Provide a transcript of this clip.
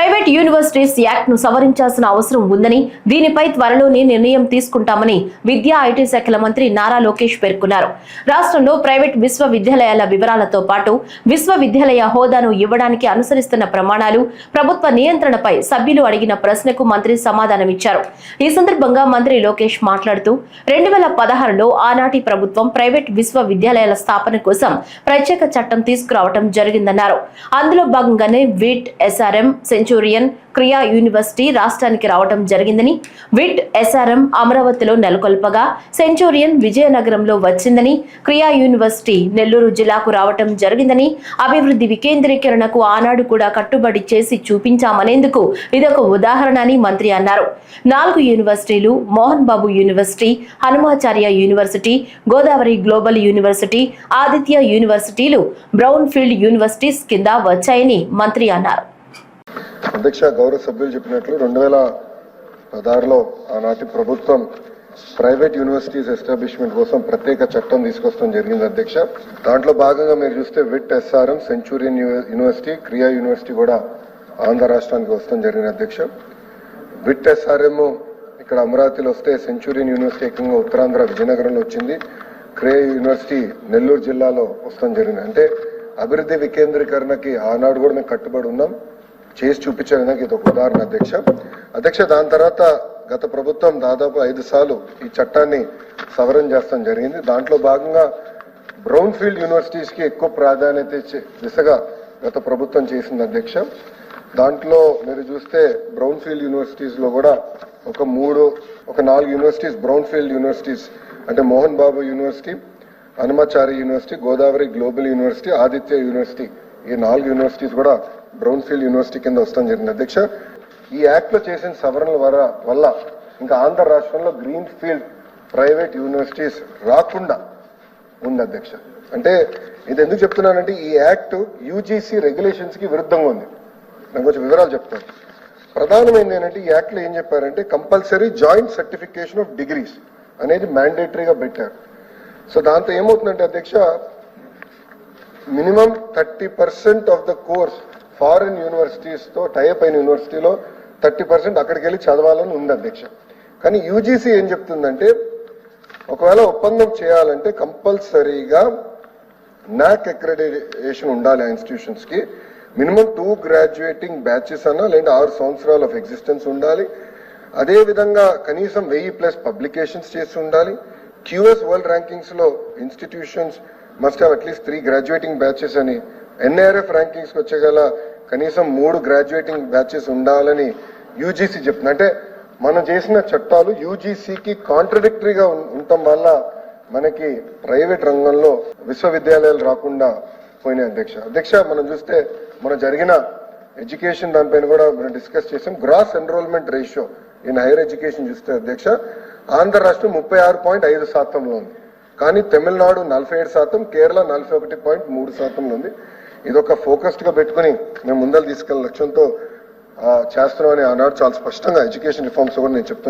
Private universities యాక్ట్ను సవరించాల్సిన అవసరం ఉందని దీనిపై త్వరలోనే నిర్ణయం తీసుకుంటామని విద్యా ఐటీ శాఖల మంత్రి నారా లోకేష్ పేర్కొన్నారు. రాష్ట్రంలో ప్రైవేట్ విశ్వవిద్యాలయాల వివరాలతో పాటు విశ్వవిద్యాలయ హోదాను ఇవ్వడానికి అనుసరిస్తున్న ప్రమాణాలు ప్రభుత్వ నియంత్రణపై సభ్యులు అడిగిన ప్రశ్నకు మంత్రి సమాధానమిచ్చారు. ఈ సందర్భంగా మంత్రి లోకేష్ మాట్లాడుతూ రెండు వేల పదహారులో ఆనాటి ప్రభుత్వం ప్రైవేట్ విశ్వవిద్యాలయాల స్థాపన కోసం ప్రత్యేక చట్టం తీసుకురావడం జరిగిందన్నారు. అందులో భాగంగానే VIT SRM Centurion Krea university రాష్ట్రానికి రావడం జరిగిందని విట్ ఎస్ఆర్ఎం అమరావతిలో నెలకొల్పగా సెంచూరియన్ విజయనగరంలో వచ్చిందని క్రియా యూనివర్సిటీ నెల్లూరు జిల్లాకు రావటం జరిగిందని అభివృద్ధి వికేంద్రీకరణకు ఆనాడు కూడా కట్టుబడి చేసి చూపించామనేందుకు ఇదొక ఉదాహరణ అని మంత్రి అన్నారు. నాలుగు యూనివర్సిటీలు Mohan Babu university Hanumacharya university Godavari global university Aditya యూనివర్సిటీలు బ్రౌన్ ఫీల్డ్ యూనివర్సిటీస్ కింద వచ్చాయని మంత్రి అన్నారు. అధ్యక్ష గౌరవ సభ్యులు చెప్పినట్లు రెండు వేల పదహారులో ఆనాటి ప్రభుత్వం ప్రైవేట్ యూనివర్సిటీస్ ఎస్టాబ్లిష్మెంట్ కోసం ప్రత్యేక చట్టం తీసుకొస్తాం జరిగింది అధ్యక్ష. దాంట్లో భాగంగా మీరు చూస్తే VIT SRM Centurion university Krea university కూడా ఆంధ్ర రాష్ట్రానికి వస్తాం జరిగింది అధ్యక్ష. విట్ ఎస్ఆర్ఎం ఇక్కడ అమరావతిలో వస్తే సెంచూరియన్ యూనివర్సిటీ ఏకంగా ఉత్తరాంధ్ర విజయనగరంలో వచ్చింది. క్రియా యూనివర్సిటీ నెల్లూరు జిల్లాలో వస్తాం జరిగింది. అంటే అభివృద్ధి వికేంద్రీకరణకి ఆనాడు కూడా మేము కట్టుబడి ఉన్నాం. చేసి చూపించడానికి ఇది ఒక ఉదాహరణ అధ్యక్ష. అధ్యక్ష దాని తర్వాత గత ప్రభుత్వం దాదాపు ఐదు సార్లు ఈ చట్టాన్ని సవరణ చేస్తాం జరిగింది. దాంట్లో భాగంగా బ్రౌన్ ఫీల్డ్ యూనివర్సిటీస్కి ఎక్కువ ప్రాధాన్యత ఇచ్చే దిశగా గత ప్రభుత్వం చేసింది అధ్యక్ష. దాంట్లో మీరు చూస్తే బ్రౌన్ ఫీల్డ్ యూనివర్సిటీస్లో కూడా ఒక మూడు ఒక నాలుగు యూనివర్సిటీస్ బ్రౌన్ ఫీల్డ్ యూనివర్సిటీస్ అంటే Mohan Babu university Hanumachari university Godavari global university Aditya university ఈ నాలుగు యూనివర్సిటీస్ కూడా బ్రౌన్ ఫీల్డ్ యూనివర్సిటీ కింద వస్తాం జరిగింది. అధ్యక్ష ఈ యాక్ట్లో చేసిన సవరణల వల్ల ఇంకా ఆంధ్ర రాష్ట్రంలో గ్రీన్ ఫీల్డ్ ప్రైవేట్ యూనివర్సిటీస్ రాకుండా ఉంది అధ్యక్ష. అంటే ఇది ఎందుకు చెప్తున్నానంటే ఈ యాక్ట్ యూజీసీ రెగ్యులేషన్స్కి విరుద్ధంగా ఉంది. నేను కొంచెం వివరాలు చెప్తాను. ప్రధానమైనది ఏంటంటే ఈ యాక్ట్లో ఏం చెప్పారంటే compulsory joint certification of degrees అనేది మ్యాండేటరీగా పెట్టారు. సో దాంతో ఏమవుతుందంటే అధ్యక్ష minimum thirty percent of the course foreign యూనివర్సిటీస్తో type అయిన యూనివర్సిటీలో థర్టీ పర్సెంట్ అక్కడికి వెళ్ళి చదవాలని ఉంది అధ్యక్ష. కానీ యూజీసీ ఏం చెప్తుందంటే ఒకవేళ ఒప్పందం చేయాలంటే కంపల్సరీగా నాక్ అక్రెడిటేషన్ ఉండాలి ఆ ఇన్స్టిట్యూషన్స్కి మినిమం టూ గ్రాడ్యుయేటింగ్ బ్యాచెస్ అన్నా లేదంటే ఆరు సంవత్సరాలు ఆఫ్ ఎగ్జిస్టెన్స్ ఉండాలి. అదేవిధంగా కనీసం వెయ్యి ప్లస్ పబ్లికేషన్స్ చేసి ఉండాలి. QS world ర్యాంకింగ్స్లో institutions must have at least three graduating batches అని ఎన్ఐఆర్ఎఫ్ ర్యాంకింగ్స్ వచ్చేగల కనీసం మూడు గ్రాడ్యుయేటింగ్ బ్యాచెస్ ఉండాలని యూజీసీ చెప్తుంది. అంటే మనం చేసిన చట్టాలు యూజీసీకి కాంట్రడిక్టరీగా ఉండటం వల్ల మనకి ప్రైవేట్ రంగంలో విశ్వవిద్యాలయాలు రాకుండా పోయినాయి అధ్యక్ష. అధ్యక్ష మనం చూస్తే మనం జరిగిన ఎడ్యుకేషన్ దానిపైన కూడా మనం డిస్కస్ చేసాం. Gross enrolment ratio in higher education చూస్తే అధ్యక్ష ఆంధ్ర రాష్ట్రం ముప్పై ఆరు పాయింట్ ఐదు శాతంలో ఉంది. కానీ తమిళనాడు నలభై ఏడు శాతం కేరళ నలభై ఒకటి పాయింట్ మూడు శాతంలో ఉంది. ఇదొక ఒక ఫోకస్డ్గా పెట్టుకుని మేము ముందర తీసుకెళ్ళిన లక్ష్యంతో ఆ, చేస్తున్నామని ఆనాడు చాలా స్పష్టంగా ఎడ్యుకేషన్ రిఫార్మ్స్ కూడా నేను చెప్తాను